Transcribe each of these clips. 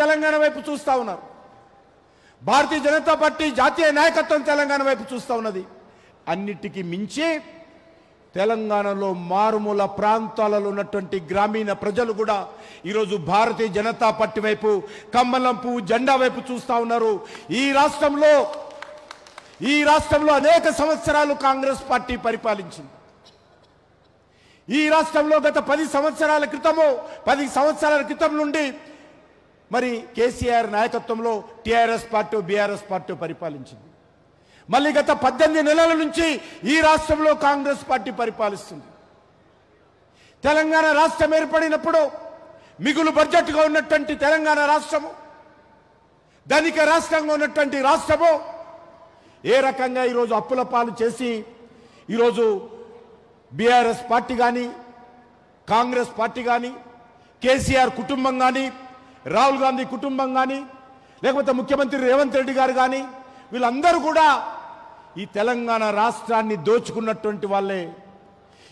తెలంగాణ వైపు చూస్తూ ఉన్నారు. భారతీయ జనతా పార్టీ జాతీయ నాయకత్వం తెలంగాణ వైపు చూస్తూ ఉన్నది. అన్నిటికీ మించి తెలంగాణలో మారుమూల ప్రాంతాలలో ఉన్నటువంటి గ్రామీణ ప్రజలు కూడా ఈరోజు భారతీయ జనతా పార్టీ వైపు కమ్మలం పువ్వు జెండా వైపు చూస్తా ఉన్నారు. ఈ రాష్ట్రంలో ఈ రాష్ట్రంలో అనేక సంవత్సరాలు కాంగ్రెస్ పార్టీ పరిపాలించింది. ఈ రాష్ట్రంలో గత పది సంవత్సరాల క్రితము పది సంవత్సరాల క్రితం నుండి మరి కేసీఆర్ నాయకత్వంలో టీఆర్ఎస్ పార్టీ బీఆర్ఎస్ పార్టీ పరిపాలించింది. మళ్ళీ గత పద్దెనిమిది నెలల నుంచి ఈ రాష్ట్రంలో కాంగ్రెస్ పార్టీ పరిపాలిస్తుంది. తెలంగాణ రాష్ట్రం ఏర్పడినప్పుడు మిగులు బడ్జెట్గా ఉన్నటువంటి తెలంగాణ రాష్ట్రము ధనిక రాష్ట్రంగా ఉన్నటువంటి రాష్ట్రము ఏ రకంగా ఈరోజు అప్పుల పాలు చేసి ఈరోజు బీఆర్ఎస్ పార్టీ కానీ కాంగ్రెస్ పార్టీ కానీ కేసీఆర్ కుటుంబం కానీ రాహుల్ గాంధీ కుటుంబం కానీ లేకపోతే ముఖ్యమంత్రి రేవంత్ రెడ్డి గారు కానీ వీళ్ళందరూ కూడా ఈ తెలంగాణ రాష్ట్రాన్ని దోచుకున్నటువంటి వాళ్ళే.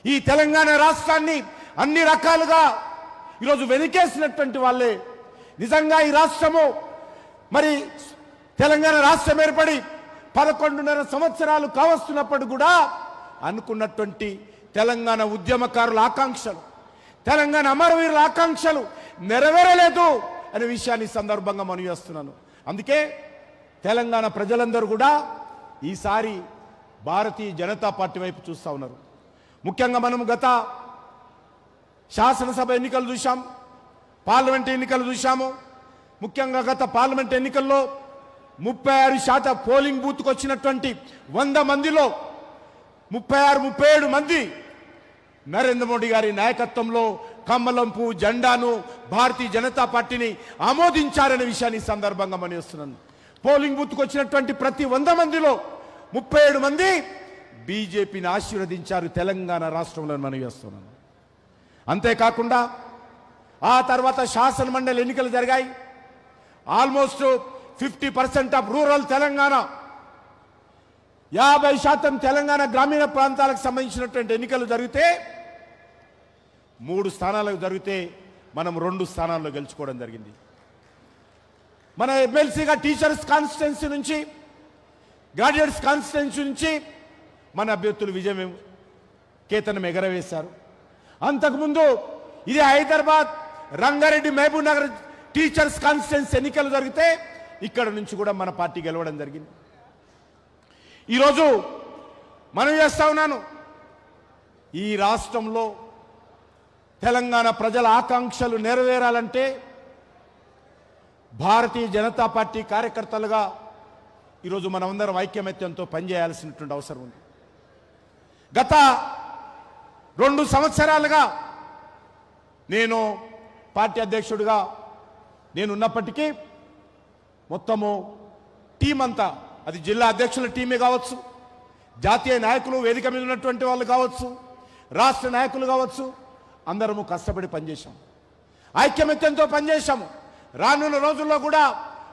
ఈ తెలంగాణ రాష్ట్రాన్ని అన్ని రకాలుగా ఈరోజు వెనుకేసినటువంటి వాళ్ళే. నిజంగా ఈ రాష్ట్రము మరి తెలంగాణ రాష్ట్రం ఏర్పడి పదకొండున్నర సంవత్సరాలు కావస్తున్నప్పుడు కూడా అనుకున్నటువంటి తెలంగాణ ఉద్యమకారుల ఆకాంక్షలు తెలంగాణ అమరవీరుల ఆకాంక్షలు నెరవేరలేదు. అనే విషయాన్ని సందర్భంగా మనం చేస్తున్నాను. అందుకే తెలంగాణ ప్రజలందరూ కూడా ఈసారి భారతీయ జనతా పార్టీ వైపు చూస్తూ ఉన్నారు. ముఖ్యంగా మనం గత శాసనసభ ఎన్నికలు చూసాం పార్లమెంట్ ఎన్నికలు చూశాము. ముఖ్యంగా గత పార్లమెంట్ ఎన్నికల్లో ముప్పై ఆరు శాతం పోలింగ్ బూత్కు వచ్చినటువంటి వంద మందిలో ముప్పై ఆరు ముప్పై ఏడు మంది నరేంద్ర మోడీ గారి నాయకత్వంలో కమ్మలం పువ్వు జెండాను భారతీయ జనతా పార్టీని ఆమోదించారనే విషయాన్ని ఈ సందర్భంగా మనం వస్తున్నాను పోలింగ్ బూత్కు వచ్చినటువంటి ప్రతి వంద మందిలో ముప్పై ఏడు మంది బీజేపీని ఆశీర్వదించారు తెలంగాణ రాష్ట్రంలో మనం చేస్తున్నాను అంతేకాకుండా ఆ తర్వాత శాసన మండలి ఎన్నికలు జరిగాయి. Almost fifty percent of rural Telangana యాభై శాతం తెలంగాణ గ్రామీణ ప్రాంతాలకు సంబంధించినటువంటి ఎన్నికలు జరిగితే మూడు స్థానాలకు జరిగితే మనం రెండు స్థానాల్లో గెలుచుకోవడం జరిగింది. మన ఎమ్మెల్సీగా టీచర్స్ కాన్స్టిట్యున్సీ నుంచి గ్రాడ్యుయేట్స్ కాన్స్టిట్యున్సీ నుంచి మన అభ్యర్థులు విజయం కేతనం ఎగరవేశారు. అంతకుముందు ఇది హైదరాబాద్ రంగారెడ్డి మహబూబ్ నగర్ టీచర్స్ కాన్స్టిట్యున్సీ ఎన్నికలు జరిగితే ఇక్కడ నుంచి కూడా మన పార్టీ గెలవడం జరిగింది. ఈరోజు మనం చేస్తా ఉన్నాను. ఈ రాష్ట్రంలో తెలంగాణ ప్రజల ఆకాంక్షలు నెరవేరాలంటే భారతీయ జనతా పార్టీ కార్యకర్తలుగా ఈరోజు మనమందరం ఐక్యమత్యంతో పనిచేయాల్సినటువంటి అవసరం ఉంది. గత రెండు సంవత్సరాలుగా నేను పార్టీ అధ్యక్షుడిగా నేను ఉన్నప్పటికీ మొత్తము టీం అంతా అది జిల్లా అధ్యక్షుల టీమే కావచ్చు జాతీయ నాయకులు వేదిక మీద ఉన్నటువంటి వాళ్ళు కావచ్చు రాష్ట్ర నాయకులు కావచ్చు అందరము కష్టపడి పనిచేశాం. ఐక్యమత్యంతో పనిచేశాము. రానున్న రోజుల్లో కూడా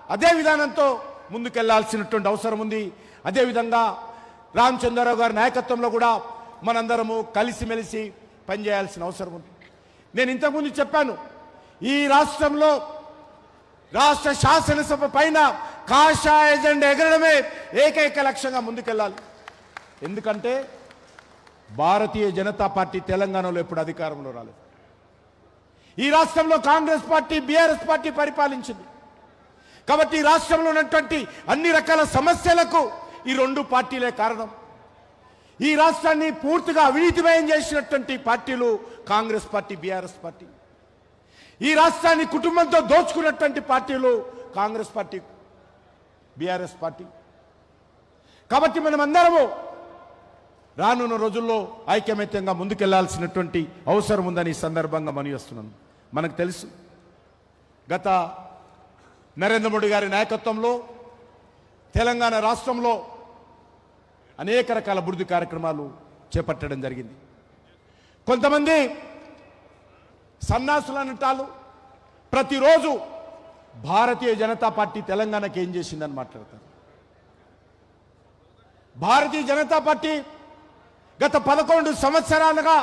అదే విధానంతో ముందుకెళ్ళాల్సినటువంటి అవసరం ఉంది. అదేవిధంగా రామచంద్రరావు గారి నాయకత్వంలో కూడా మనందరము కలిసిమెలిసి పనిచేయాల్సిన అవసరం ఉంది. నేను ఇంతకుముందు చెప్పాను ఈ రాష్ట్రంలో రాష్ట్ర శాసనసభ పైన కాషాయ ఎజెండా ఎగరడమే ఏకైక లక్ష్యంగా ముందుకెళ్ళాలి. ఎందుకంటే భారతీయ జనతా పార్టీ తెలంగాణలో ఎప్పుడు అధికారంలో రాలేదు. ఈ రాష్ట్రంలో కాంగ్రెస్ పార్టీ బీఆర్ఎస్ పార్టీ పరిపాలించింది. కాబట్టి ఈ రాష్ట్రంలో ఉన్నటువంటి అన్ని రకాల సమస్యలకు ఈ రెండు పార్టీలే కారణం. ఈ రాష్ట్రాన్ని పూర్తిగా అవినీతిమయం చేసినటువంటి పార్టీలు కాంగ్రెస్ పార్టీ బీఆర్ఎస్ పార్టీ. ఈ రాష్ట్రాన్ని కుటుంబంతో దోచుకున్నటువంటి పార్టీలు కాంగ్రెస్ పార్టీ బీఆర్ఎస్ పార్టీ. కాబట్టి మనం అందరము రానున్న రోజుల్లో ఐకమత్యంగా ముందుకెళ్ళాల్సినటువంటి అవసరం ఉందని ఈ సందర్భంగా మనం మనకు తెలుసు గత నరేంద్ర మోడీ గారి నాయకత్వంలో తెలంగాణ రాష్ట్రంలో అనేక రకాల అభివృద్ధి కార్యక్రమాలు చేపట్టడం జరిగింది. కొంతమంది సన్నాసులు అనటాలు ప్రతిరోజు భారతీయ జనతా పార్టీ తెలంగాణకి ఏం చేసిందని మాట్లాడతారు. భారతీయ జనతా పార్టీ గత పదకొండు సంవత్సరాలుగా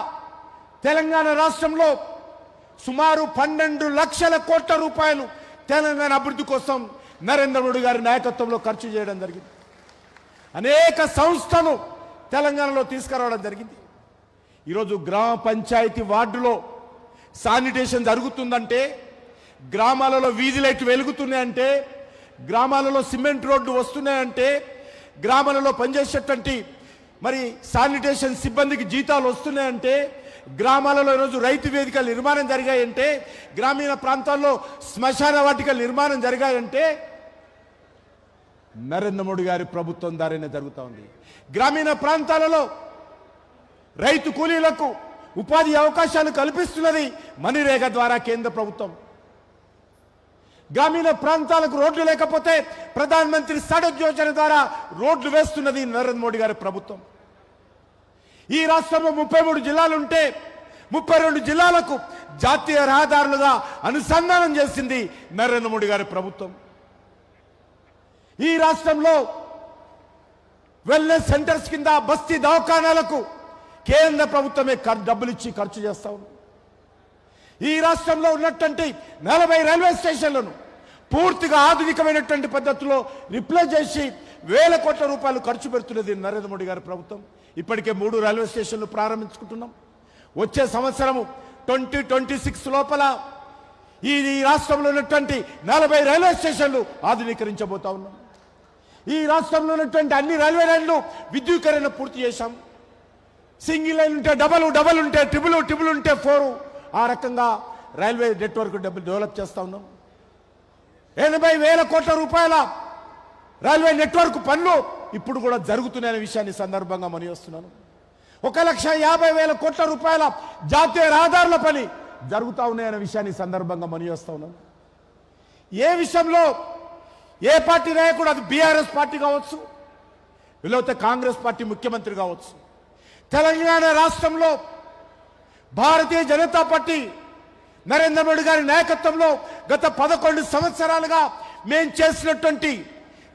తెలంగాణ రాష్ట్రంలో సుమారు పన్నెండు లక్షల కోట్ల రూపాయలు తెలంగాణ అభివృద్ధి కోసం నరేంద్ర మోడీ గారి నాయకత్వంలో ఖర్చు చేయడం జరిగింది. అనేక సంస్థను తెలంగాణలో తీసుకురావడం జరిగింది. ఈరోజు గ్రామ పంచాయతీ వార్డులో శానిటేషన్ జరుగుతుందంటే గ్రామాలలో వీధి లైట్లు వెలుగుతున్నాయంటే గ్రామాలలో సిమెంట్ రోడ్డు వస్తున్నాయంటే గ్రామాలలో పనిచేసేటువంటి మరి శానిటేషన్ సిబ్బందికి జీతాలు వస్తున్నాయంటే గ్రామాలలో ఈరోజు రైతు వేదికలు నిర్మాణం జరిగాయంటే గ్రామీణ ప్రాంతాల్లో శ్మశాన వాటికలు నిర్మాణం జరిగాయంటే నరేంద్ర మోడీ గారి ప్రభుత్వం ద్వారానే జరుగుతూ ఉంది. గ్రామీణ ప్రాంతాలలో రైతు కూలీలకు ఉపాధి అవకాశాలు కల్పిస్తున్నది మణిరేఖ ద్వారా కేంద్ర ప్రభుత్వం. గ్రామీణ ప్రాంతాలకు రోడ్లు లేకపోతే ప్రధానమంత్రి సడక్ యోజన ద్వారా రోడ్లు వేస్తున్నది నరేంద్ర మోడీ గారి ప్రభుత్వం. ఈ రాష్ట్రంలో ముప్పై మూడు జిల్లాలు ఉంటే ముప్పై రెండు జిల్లాలకు జాతీయ రహదారులుగా అనుసంధానం చేసింది నరేంద్ర మోడీ గారి ప్రభుత్వం. ఈ రాష్ట్రంలో వెల్నెస్ సెంటర్స్ కింద బస్తీ దవాఖానాలకు కేంద్ర ప్రభుత్వమే డబ్బులు ఇచ్చి ఖర్చు చేస్తా ఉంది. ఈ రాష్ట్రంలో ఉన్నటువంటి నలభై రైల్వే స్టేషన్లను పూర్తిగా ఆధునికమైనటువంటి పద్ధతిలో రిప్లేస్ చేసి వేల కోట్ల రూపాయలు ఖర్చు పెడుతున్నది నరేంద్ర మోడీ గారి ప్రభుత్వం. ఇప్పటికే మూడు రైల్వే స్టేషన్లు ప్రారంభించుకుంటున్నాం. వచ్చే సంవత్సరము ట్వంటీ ట్వంటీ సిక్స్ లోపల ఈ రాష్ట్రంలో ఉన్నటువంటి నలభై రైల్వే స్టేషన్లు ఆధునీకరించబోతా ఉన్నాం. ఈ రాష్ట్రంలో ఉన్నటువంటి అన్ని రైల్వే లైన్లు విద్యుకరణ పూర్తి చేశాం. సింగిల్ లైన్ ఉంటే డబల్ డబల్ ఉంటే ట్రిపుల్ ట్రిపుల్ ఉంటే ఫోరు. ఆ రకంగా రైల్వే నెట్వర్క్ డబ్బులు డెవలప్ చేస్తా ఉన్నాం. ఎనభై వేల కోట్ల రూపాయల రైల్వే నెట్వర్క్ పనులు ఇప్పుడు కూడా జరుగుతున్నాయనే విషయాన్ని సందర్భంగా మని వస్తున్నాను. ఒక లక్ష యాభై వేల కోట్ల రూపాయల జాతీయ రహదారుల పని జరుగుతూ ఉన్నాయనే విషయాన్ని సందర్భంగా మని ఉన్నాను. ఏ విషయంలో ఏ పార్టీ నాయకుడు అది బీఆర్ఎస్ పార్టీ కావచ్చు లేకపోతే కాంగ్రెస్ పార్టీ ముఖ్యమంత్రి కావచ్చు తెలంగాణ రాష్ట్రంలో భారతీయ జనతా పార్టీ నరేంద్ర మోడీ గారి నాయకత్వంలో గత పదకొండు సంవత్సరాలుగా మేం చేసినటువంటి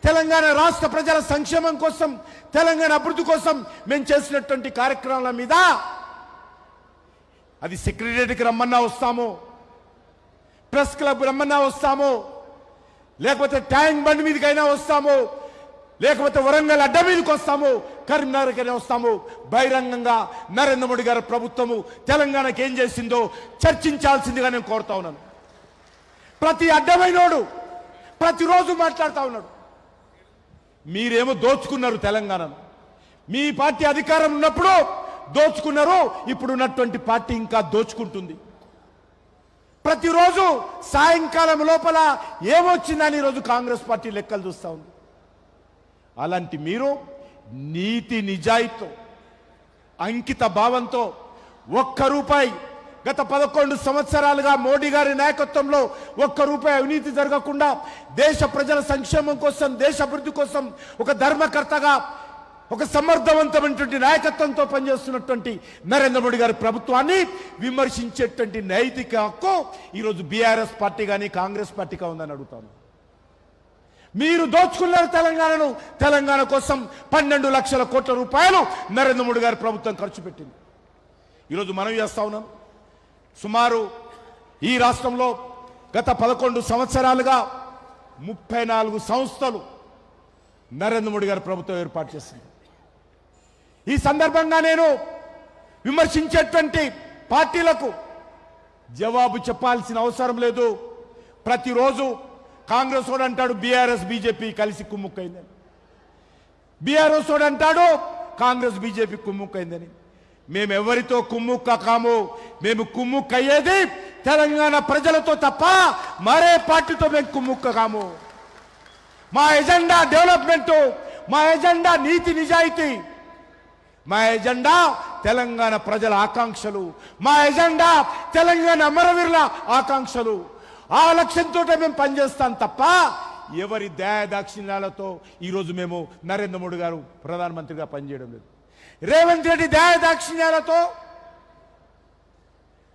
తెలంగాణ రాష్ట్ర ప్రజల సంక్షేమం కోసం తెలంగాణ అభివృద్ధి కోసం మేము చేసినటువంటి కార్యక్రమాల మీద అది సెక్రటరీకి రమ్మన్నా వస్తాము ప్రెస్ క్లబ్ రమ్మన్నా వస్తాము లేకపోతే ట్యాంక్ బండ్ మీదకైనా వస్తాము లేకపోతే వరంగల్ అడ్డ మీదకి వస్తాము కరీంనగర్కైనా వస్తాము. బహిరంగంగా నరేంద్ర మోడీ గారి ప్రభుత్వము తెలంగాణకి ఏం చేసిందో చర్చించాల్సిందిగా నేను కోరుతా ఉన్నాను. ప్రతి అడ్డమైనోడు ప్రతిరోజు మాట్లాడుతూ ఉన్నాడు. మీరేమో దోచుకున్నారు తెలంగాణను. మీ పార్టీ అధికారం ఉన్నప్పుడు దోచుకున్నారు ఇప్పుడు ఉన్నటువంటి పార్టీ ఇంకా దోచుకుంటుంది. ప్రతిరోజు సాయంకాలం లోపల ఏమొచ్చిందని ఈరోజు కాంగ్రెస్ పార్టీ లెక్కలు చూస్తూ ఉంది. అలాంటి మీరు నీతి నిజాయితో అంకిత భావంతో ఒక్క రూపాయి గత పదకొండు సంవత్సరాలుగా మోడీ గారి నాయకత్వంలో ఒక్క రూపాయి అవినీతి జరగకుండా దేశ ప్రజల సంక్షేమం కోసం దేశ అభివృద్ధి కోసం ఒక ధర్మకర్తగా ఒక సమర్థవంతమైనటువంటి నాయకత్వంతో పనిచేస్తున్నటువంటి నరేంద్ర మోడీ గారి ప్రభుత్వాన్ని విమర్శించేటువంటి నైతిక హక్కు ఈరోజు బీఆర్ఎస్ పార్టీ కానీ కాంగ్రెస్ పార్టీగా ఉందని అడుగుతాను. మీరు దోచుకున్నారు తెలంగాణను తెలంగాణ కోసం పన్నెండు లక్షల కోట్ల రూపాయలు నరేంద్ర మోడీ గారి ప్రభుత్వం ఖర్చు పెట్టింది. ఈరోజు మనం చేస్తా ఉన్నాం? సుమారు ఈ రాష్ట్రంలో గత పదకొండు సంవత్సరాలుగా ముప్పై నాలుగు సంస్థలు నరేంద్ర మోడీ గారి ప్రభుత్వం ఏర్పాటు చేసింది. ఈ సందర్భంగా నేను విమర్శించేటువంటి పార్టీలకు జవాబు చెప్పాల్సిన అవసరం లేదు. ప్రతిరోజు కాంగ్రెస్ వాడు అంటాడు బీఆర్ఎస్ బీజేపీ కలిసి కుమ్ముక్కైందని. బీఆర్ఎస్ వాడు అంటాడు కాంగ్రెస్ బీజేపీ కుమ్ముక్కైందని. మేము ఎవరితో కుమ్ముక్క కాము? మేము కుమ్ముక్కయ్యేది తెలంగాణ ప్రజలతో తప్ప మరే పార్టీతో మేము కుమ్ముక్క కాము. మా ఎజెండా డెవలప్మెంట్ మా ఎజెండా నీతి నిజాయితీ మా ఎజెండా తెలంగాణ ప్రజల ఆకాంక్షలు మా ఎజెండా తెలంగాణ అమరవీరుల ఆకాంక్షలు. ఆ లక్ష్యంతో మేము పనిచేస్తాం తప్ప ఎవరి దయా దాక్షిణ్యాలతో ఈరోజు మేము నరేంద్ర మోడీ గారు ప్రధానమంత్రిగా పనిచేయడం లేదు. రేవంత్ రెడ్డి దయా దాక్షిణ్యాలతో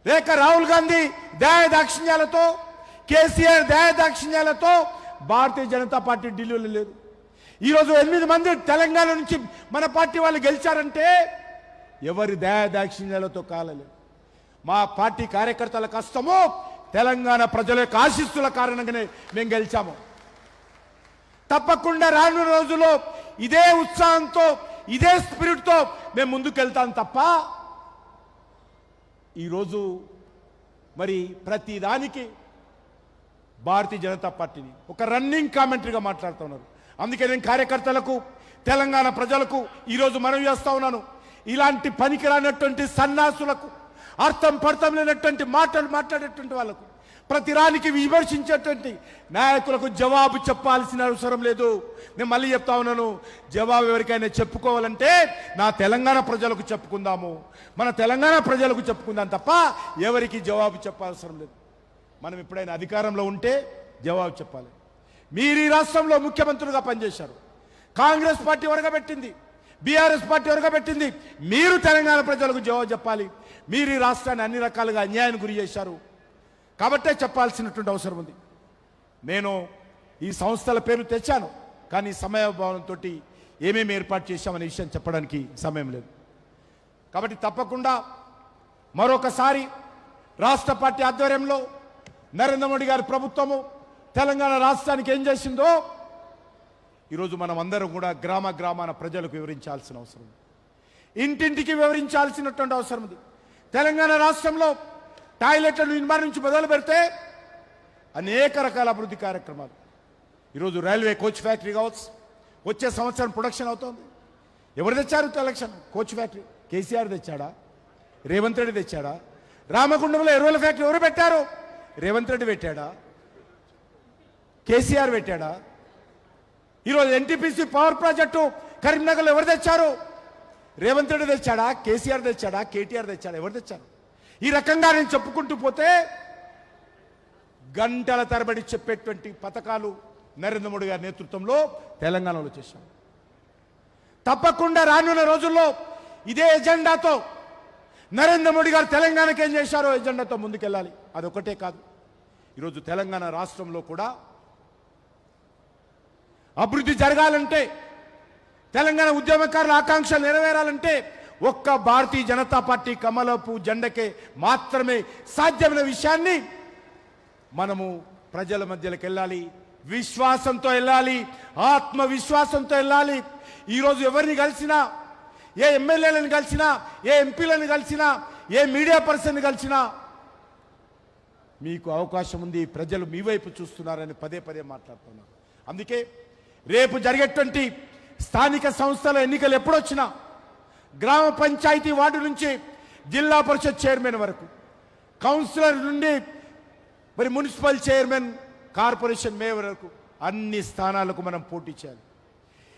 లేక రాహుల్ గాంధీ దయా దాక్షిణ్యాలతో కేసీఆర్ దయా దాక్షిణ్యాలతో భారతీయ జనతా పార్టీ ఢిల్లీలో లేదు. ఈరోజు ఎనిమిది మంది తెలంగాణ నుంచి మన పార్టీ వాళ్ళు గెలిచారంటే ఎవరి దయా దాక్షిణ్యాలతో కాలలేదు. మా పార్టీ కార్యకర్తల కష్టము తెలంగాణ ప్రజల యొక్క ఆశీస్సుల కారణంగానే మేము గెలిచాము. తప్పకుండా రానున్న రోజుల్లో ఇదే ఉత్సాహంతో ఇదే స్పిరిట్తో మేము ముందుకెళ్తాం తప్ప ఈరోజు మరి ప్రతిదానికి భారతీయ జనతా పార్టీని ఒక రన్నింగ్ కామెంటరీగా మాట్లాడుతున్నారు అందుకే నేను కార్యకర్తలకు తెలంగాణ ప్రజలకు ఈరోజు మనవి చేస్తా ఉన్నాను. ఇలాంటి పనికిరానటువంటి సన్నాసులకు అర్థం పర్థం లేనటువంటి మాటలు మాట్లాడేటువంటి వాళ్ళకు ప్రతిరానికి విమర్శించేటువంటి నాయకులకు జవాబు చెప్పాల్సిన అవసరం లేదు. నేను మళ్ళీ చెప్తా ఉన్నాను జవాబు ఎవరికైనా చెప్పుకోవాలంటే నా తెలంగాణ ప్రజలకు చెప్పుకుందాము. మన తెలంగాణ ప్రజలకు చెప్పుకుందాం తప్ప ఎవరికి జవాబు చెప్పాల్సిన లేదు. మనం ఎప్పుడైనా అధికారంలో ఉంటే జవాబు చెప్పాలి. మీరు ఈ రాష్ట్రంలో ముఖ్యమంత్రులుగా పనిచేశారు. కాంగ్రెస్ పార్టీ ఒరగబెట్టింది. బీఆర్ఎస్ పార్టీ ఒరగబెట్టింది. మీరు తెలంగాణ ప్రజలకు జవాబు చెప్పాలి. మీరు ఈ రాష్ట్రాన్ని అన్ని రకాలుగా అన్యాయానికి గురి చేశారు. కాబట్టే చెప్పాల్సినటువంటి అవసరం ఉంది. నేను ఈ సంస్థల పేరు తెచ్చాను కానీ సమయభావంతో ఏమేమి ఏర్పాటు చేశామనే విషయం చెప్పడానికి సమయం లేదు. కాబట్టి తప్పకుండా మరొకసారి రాష్ట్ర పార్టీ ఆధ్వర్యంలో నరేంద్ర మోడీ గారి ప్రభుత్వము తెలంగాణ రాష్ట్రానికి ఏం చేసిందో ఈరోజు మనం అందరం కూడా గ్రామ గ్రామాన ప్రజలకు వివరించాల్సిన అవసరం ఉంది. ఇంటింటికి వివరించాల్సినటువంటి అవసరం ఉంది. తెలంగాణ రాష్ట్రంలో టాయిలెట్ల నిర్మాణం నుంచి మొదలు పెడితే అనేక రకాల అభివృద్ధి కార్యక్రమాలు. ఈరోజు రైల్వే కోచ్ ఫ్యాక్టరీ కావచ్చు వచ్చే సంవత్సరం ప్రొడక్షన్ అవుతోంది. ఎవరు తెచ్చారు ఎలక్షన్? Coach factory. కేసీఆర్ తెచ్చాడా? రేవంత్ రెడ్డి తెచ్చాడా? రామగుండంలో ఎరువుల ఫ్యాక్టరీ ఎవరు పెట్టారు? రేవంత్ రెడ్డి పెట్టాడా? కేసీఆర్ పెట్టాడా? ఈరోజు ఎన్టీపీసీ పవర్ ప్రాజెక్టు కరీంనగర్లో ఎవరు తెచ్చారు? రేవంత్ రెడ్డి తెచ్చాడా? కేసీఆర్ తెచ్చాడా? కేటీఆర్ తెచ్చాడా? ఎవరు తెచ్చారు? ఈ రకంగా నేను చెప్పుకుంటూ పోతే గంటల తరబడి చెప్పేటువంటి పథకాలు నరేంద్ర మోడీ గారి నేతృత్వంలో తెలంగాణలో చేశాం. తప్పకుండా రానున్న రోజుల్లో ఇదే ఎజెండాతో నరేంద్ర మోడీ గారు తెలంగాణకి ఏం చేశారో ఎజెండాతో ముందుకెళ్ళాలి. అదొకటే కాదు. ఈరోజు తెలంగాణ రాష్ట్రంలో కూడా అభివృద్ధి జరగాలంటే తెలంగాణ ఉద్యమకారుల ఆకాంక్షలు నెరవేరాలంటే ఒక్క భారతీయ జనతా పార్టీ కమలపు జెండకే మాత్రమే సాధ్యమైన విషయాన్ని మనము ప్రజల మధ్యలోకి వెళ్ళాలి. విశ్వాసంతో వెళ్ళాలి. ఆత్మవిశ్వాసంతో వెళ్ళాలి. ఈరోజు ఎవరిని కలిసినా ఏ ఎమ్మెల్యేలను కలిసినా ఏ ఎంపీలను కలిసినా ఏ మీడియా పర్సన్ కలిసినా మీకు అవకాశం ఉంది. ప్రజలు మీ వైపు చూస్తున్నారని పదే పదే మాట్లాడుతున్నారు అందుకే రేపు జరిగేటువంటి స్థానిక సంస్థల ఎన్నికలు ఎప్పుడొచ్చినా గ్రామ పంచాయతీ వార్డు నుంచి జిల్లా పరిషత్ చైర్మన్ వరకు. కౌన్సిలర్ నుండి మరి మున్సిపల్ చైర్మన్ కార్పొరేషన్ మేయర్ వరకు అన్ని స్థానాలకు మనం పోటీ చేయాలి.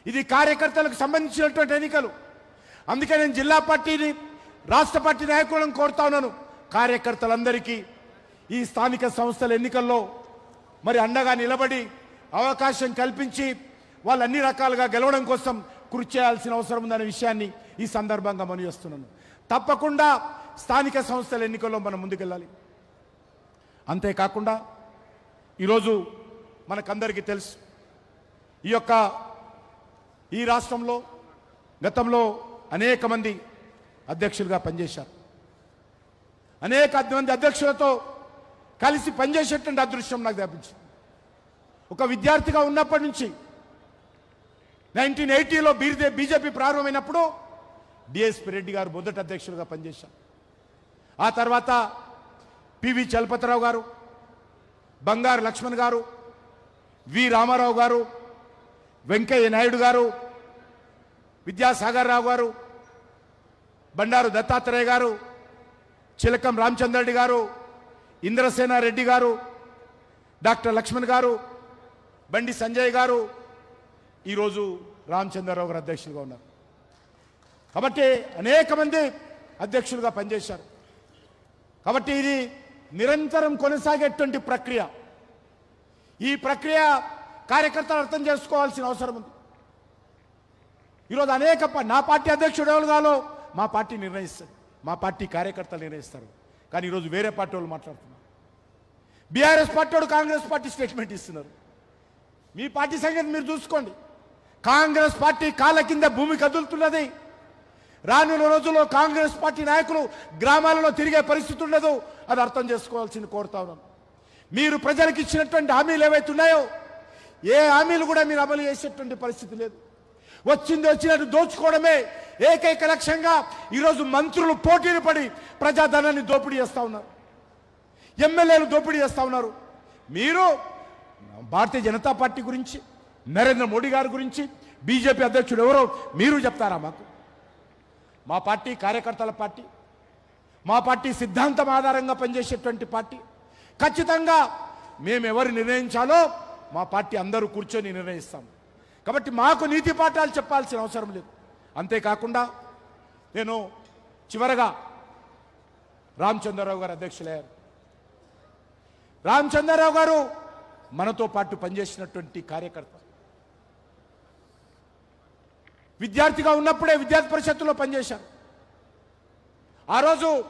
ఇది కార్యకర్తలకు సంబంధించినటువంటి ఎన్నికలు. అందుకే నేను జిల్లా పార్టీని రాష్ట్ర పార్టీ నాయకులను కోరుతా ఉన్నాను. కార్యకర్తలందరికీ ఈ స్థానిక సంస్థల ఎన్నికల్లో మరి అండగా నిలబడి అవకాశం కల్పించి వాళ్ళు అన్ని రకాలుగా గెలవడం కోసం కృషి చేయాల్సిన అవసరం ఉందనే విషయాన్ని ఈ సందర్భంగా మనం చేస్తున్నాను తప్పకుండా స్థానిక సంస్థల ఎన్నికల్లో మనం ముందుకెళ్ళాలి. అంతేకాకుండా ఈరోజు మనకందరికీ తెలుసు ఈ యొక్క ఈ రాష్ట్రంలో గతంలో అనేక మంది అధ్యక్షులుగా పనిచేశారు. అనేక మంది అధ్యక్షులతో కలిసి పనిచేసేటువంటి అదృశ్యం నాకు లభించింది ఒక విద్యార్థిగా ఉన్నప్పటి నుంచి నైన్టీన్ ఎయిటీలో బీజే బీజేపీ ప్రారంభమైనప్పుడు డిఎస్పి రెడ్డి గారు మొదటి అధ్యక్షులుగా పనిచేశారు. ఆ తర్వాత పివి చలపతిరావు గారు బంగారు లక్ష్మణ్ గారు వి రామారావు గారు వెంకయ్య నాయుడు గారు విద్యాసాగర్ రావు గారు బండారు దత్తాత్రేయ గారు చిలకం రామచంద్రెడ్డి గారు ఇంద్రసేన రెడ్డి గారు డాక్టర్ లక్ష్మణ్ గారు బండి సంజయ్ గారు ఈరోజు రామచంద్రరావు గారు అధ్యక్షులుగా ఉన్నారు. కాబట్టి అనేక మంది అధ్యక్షులుగా పనిచేశారు. కాబట్టి ఇది నిరంతరం కొనసాగేటువంటి ప్రక్రియ. ఈ ప్రక్రియ కార్యకర్తలు అర్థం చేసుకోవాల్సిన అవసరం ఉంది. ఈరోజు అనేక నా పార్టీ అధ్యక్షుడు ఎవరు కాలో మా పార్టీ నిర్ణయిస్తారు. మా పార్టీ కార్యకర్తలు నిర్ణయిస్తారు. కానీ ఈరోజు వేరే పార్టీ వాళ్ళు మాట్లాడుతున్నారు. బీఆర్ఎస్ పార్టీ వాడు కాంగ్రెస్ పార్టీ స్టేట్మెంట్ ఇస్తున్నారు. మీ పార్టీ సంగతి మీరు చూసుకోండి. కాంగ్రెస్ పార్టీ కాళ్ళ కింద భూమి కదులుతున్నది. రానున్న రోజుల్లో కాంగ్రెస్ పార్టీ నాయకులు గ్రామాలలో తిరిగే పరిస్థితి ఉండదు. అది అర్థం చేసుకోవాల్సింది కోరుతా ఉన్నాను మీరు ప్రజలకు ఇచ్చినటువంటి హామీలు ఏవైతే ఉన్నాయో ఏ హామీలు కూడా మీరు అమలు చేసేటువంటి పరిస్థితి లేదు. వచ్చింది వచ్చినట్టు దోచుకోవడమే ఏకైక లక్ష్యంగా ఈరోజు మంత్రులు పోటీలు పడి ప్రజాధనాన్ని దోపిడీ చేస్తూ ఉన్నారు. ఎమ్మెల్యేలు దోపిడీ చేస్తా ఉన్నారు. మీరు భారతీయ జనతా పార్టీ గురించి నరేంద్ర మోడీ గారి గురించి బీజేపీ అధ్యక్షుడు ఎవరో మీరు చెప్తారా మాకు? మా పార్టీ కార్యకర్తల పార్టీ మా పార్టీ సిద్ధాంతం ఆధారంగా పనిచేసేటువంటి పార్టీ. ఖచ్చితంగా మేము ఎవరు నిర్ణయించాలో మా పార్టీ అందరూ కూర్చొని నిర్ణయిస్తాం కాబట్టి మాకు నీతి పాఠాలు చెప్పాల్సిన అవసరం లేదు. అంతేకాకుండా నేను చివరగా రామచంద్రరావు గారు అధ్యక్షులయ్యారు. రామచంద్రరావు గారు మనతో పాటు పనిచేసినటువంటి కార్యకర్త. విద్యార్థిగా ఉన్నప్పుడే విద్యార్థి పరిషత్తులో పనిచేశారు ఆ రోజు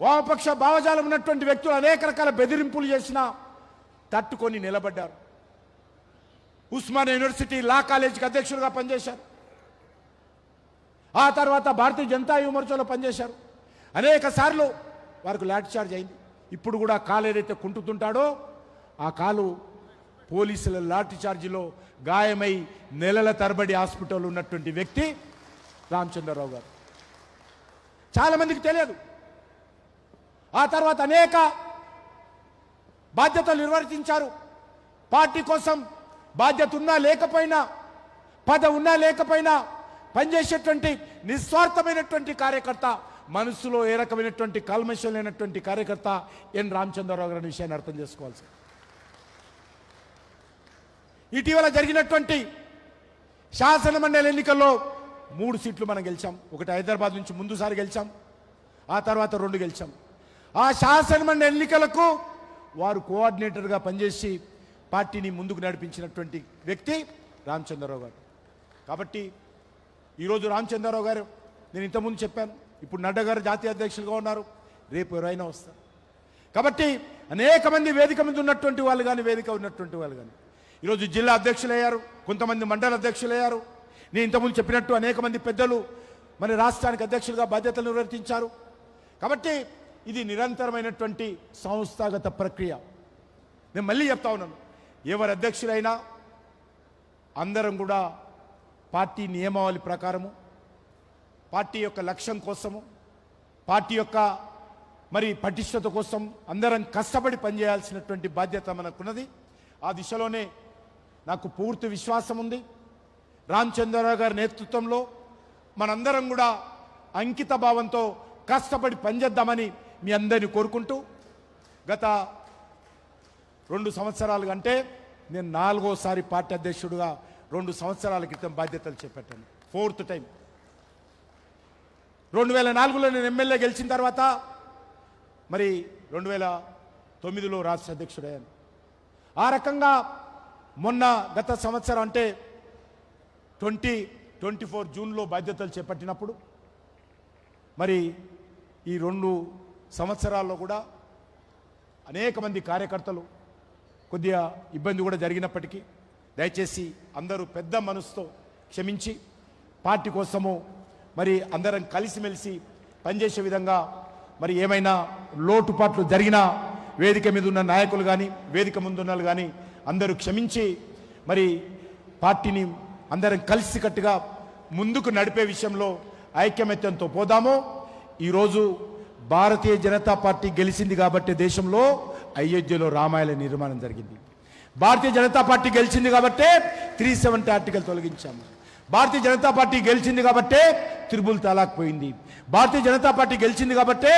వామపక్ష భావజాలం ఉన్నటువంటి వ్యక్తులు అనేక రకాల బెదిరింపులు చేసినా తట్టుకొని నిలబడ్డారు. ఉస్మానియా యూనివర్సిటీ లా కాలేజీకి అధ్యక్షులుగా పనిచేశారు. ఆ తర్వాత భారతీయ జనతా యువమోర్చాలో పనిచేశారు. అనేక సార్లు వారికి లాఠీ చార్జ్ అయింది. ఇప్పుడు కూడా కాలు ఏదైతే కుంటుతుంటాడో ఆ కాలు పోలీసుల లాఠీ చార్జీలో గాయమై నెలల తరబడి హాస్పిటల్ ఉన్నటువంటి వ్యక్తి రామచంద్రరావు గారు. చాలా మందికి తెలియదు. ఆ తర్వాత అనేక బాధ్యతలు నిర్వర్తించారు. పార్టీ కోసం బాధ్యత ఉన్నా లేకపోయినా పద ఉన్నా లేకపోయినా పనిచేసేటువంటి నిస్వార్థమైనటువంటి కార్యకర్త మనసులో ఏ రకమైనటువంటి కల్మషం లేనటువంటి కార్యకర్త ఎన్ రామచంద్రరావు గారి విషయాన్ని అర్థం చేసుకోవాల్సి ఇటీవల జరిగినటువంటి శాసనమండలి ఎన్నికల్లో మూడు సీట్లు మనం గెలిచాం. ఒకటి హైదరాబాద్ నుంచి ముందుసారి గెలిచాం. ఆ తర్వాత రెండు గెలిచాం. ఆ శాసనమండలి ఎన్నికలకు వారు కోఆర్డినేటర్గా పనిచేసి పార్టీని ముందుకు నడిపించినటువంటి వ్యక్తి రామచంద్రరావు గారు. కాబట్టి ఈరోజు రామచంద్రరావు గారు నేను ఇంతకుముందు చెప్పాను ఇప్పుడు నడ్డా గారు జాతీయ అధ్యక్షులుగా ఉన్నారు. రేపు ఎవరైనా వస్తారు. కాబట్టి అనేక మంది వేదిక మీద ఉన్నటువంటి వాళ్ళు కానీ వేదిక ఉన్నటువంటి వాళ్ళు కానీ ఈరోజు జిల్లా అధ్యక్షులయ్యారు కొంతమంది మండల అధ్యక్షులయ్యారు. నేను ఇంతకుముందు చెప్పినట్టు అనేక మంది పెద్దలు మరి రాష్ట్రానికి అధ్యక్షులుగా బాధ్యతలు నిర్వర్తించారు. కాబట్టి ఇది నిరంతరమైనటువంటి సంస్థాగత ప్రక్రియ. నేను మళ్ళీ చెప్తా ఉన్నాను ఎవరు అధ్యక్షులైనా అందరం కూడా పార్టీ నియమావళి ప్రకారము పార్టీ యొక్క లక్ష్యం కోసము పార్టీ యొక్క మరి పటిష్టత కోసం అందరం కష్టపడి పనిచేయాల్సినటువంటి బాధ్యత మనకున్నది. ఆ దిశలోనే నాకు పూర్తి విశ్వాసం ఉంది. రామచంద్రరావు గారి నేతృత్వంలో మనందరం కూడా అంకిత భావంతో కష్టపడి పనిచేద్దామని మీ అందరిని కోరుకుంటూ గత రెండు సంవత్సరాలు అంటే నేను నాలుగోసారి పార్టీ అధ్యక్షుడిగా రెండు సంవత్సరాల క్రితం బాధ్యతలు చేపట్టాను. Fourth time. రెండు వేల నాలుగులో నేను ఎమ్మెల్యే గెలిచిన తర్వాత మరి రెండు వేల తొమ్మిదిలో రాష్ట్ర అధ్యక్షుడయ్యాను. ఆ రకంగా మొన్న గత సంవత్సరం అంటే ట్వంటీ ట్వంటీ ఫోర్ జూన్లో బాధ్యతలు చేపట్టినప్పుడు మరి ఈ రెండు సంవత్సరాల్లో కూడా అనేక మంది కార్యకర్తలు కొద్దిగా ఇబ్బంది కూడా జరిగినప్పటికీ దయచేసి అందరూ పెద్ద మనసుతో క్షమించి పార్టీ కోసము మరి అందరం కలిసిమెలిసి పనిచేసే విధంగా మరి ఏమైనా లోటుపాట్లు జరిగినా వేదిక మీద ఉన్న నాయకులు కానీ వేదిక ముందున్న కానీ అందరూ క్షమించి మరి పార్టీని అందరం కలిసికట్టుగా ముందుకు నడిపే విషయంలో ఐక్యమత్యంతో పోదాము. ఈరోజు భారతీయ జనతా పార్టీ గెలిచింది కాబట్టి దేశంలో అయోధ్యలో రామాయణ నిర్మాణం జరిగింది. భారతీయ జనతా పార్టీ గెలిచింది కాబట్టే త్రీ సెవెంటీ ఆర్టికల్ తొలగించాము. భారతీయ జనతా పార్టీ గెలిచింది కాబట్టే త్రిబుల్ తలాక్ పోయింది. భారతీయ జనతా పార్టీ గెలిచింది కాబట్టే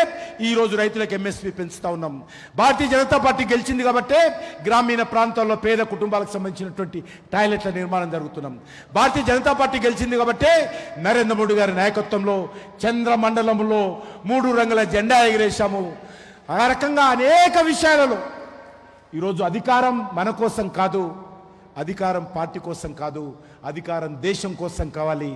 ఈరోజు రైతులకు ఎంఎస్పీ పెంచుతూ ఉన్నాం. భారతీయ జనతా పార్టీ గెలిచింది కాబట్టే గ్రామీణ ప్రాంతాల్లో పేద కుటుంబాలకు సంబంధించినటువంటి టాయిలెట్ల నిర్మాణం జరుగుతున్నాం. భారతీయ జనతా పార్టీ గెలిచింది కాబట్టే నరేంద్ర మోడీ గారి నాయకత్వంలో చంద్రమండలంలో మూడు రంగుల జెండా ఎగిరేశాము. ఆ రకంగా అనేక విషయాలలో ఈరోజు అధికారం మన కోసం కాదు అధికారం పార్టీ కోసం కాదు అధికారం దేశం కోసం కావాలి.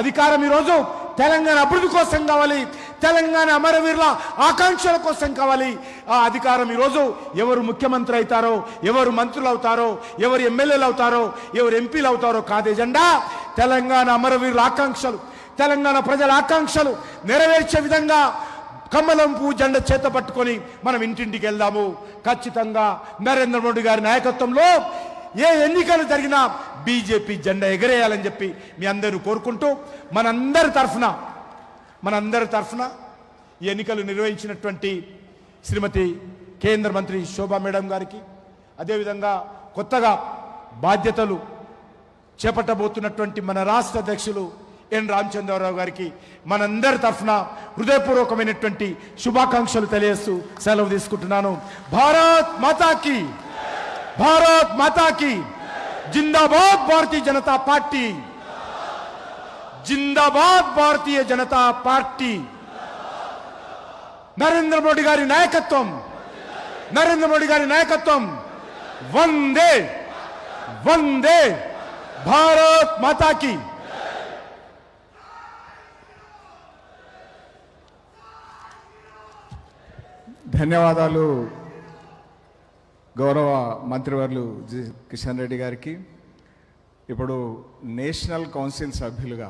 అధికారం ఈరోజు తెలంగాణ అభివృద్ధి కోసం కావాలి. తెలంగాణ అమరవీరుల ఆకాంక్షల కోసం కావాలి. ఆ అధికారం ఈరోజు ఎవరు ముఖ్యమంత్రి అవుతారో ఎవరు మంత్రులు అవుతారో ఎవరు ఎమ్మెల్యేలు అవుతారో ఎవరు ఎంపీలు అవుతారో కాదే జెండా తెలంగాణ అమరవీరుల ఆకాంక్షలు. తెలంగాణ ప్రజల ఆకాంక్షలు నెరవేర్చే విధంగా కమలం పువ్వు జెండ చేత పట్టుకొని మనం ఇంటింటికి వెళ్దాము. ఖచ్చితంగా నరేంద్ర మోడీ గారి నాయకత్వంలో ఏ ఎన్నికలు జరిగినా బీజేపీ జెండా ఎగరేయాలని చెప్పి మీ అందరూ కోరుకుంటూ మనందరి తరఫున మనందరి తరఫున ఈ ఎన్నికలు నిర్వహించినటువంటి శ్రీమతి కేంద్ర మంత్రి శోభా మేడం గారికి అదేవిధంగా కొత్తగా బాధ్యతలు చేపట్టబోతున్నటువంటి మన రాష్ట్ర అధ్యక్షులు ఎన్ రామచంద్రరావు గారికి మనందరి తరఫున హృదయపూర్వకమైనటువంటి శుభాకాంక్షలు తెలియజేస్తూ సెలవు తీసుకుంటున్నాను. భారత్ మాతాకి! భారత్ మాతాకి. జిందాబాద్ భారతీయ జనతా పార్టీ. జిందాబాద్ భారతీయ జనతా పార్టీ. నరేంద్ర మోడీ గారి నాయకత్వం. నరేంద్ర మోడీ గారి నాయకత్వం. వందే. వందే. భారత్ మాతాకి. ధన్యవాదాలు. గౌరవ మంత్రివర్లు జి కిషన్ రెడ్డి గారికి ఇప్పుడు నేషనల్ కౌన్సిల్ సభ్యులుగా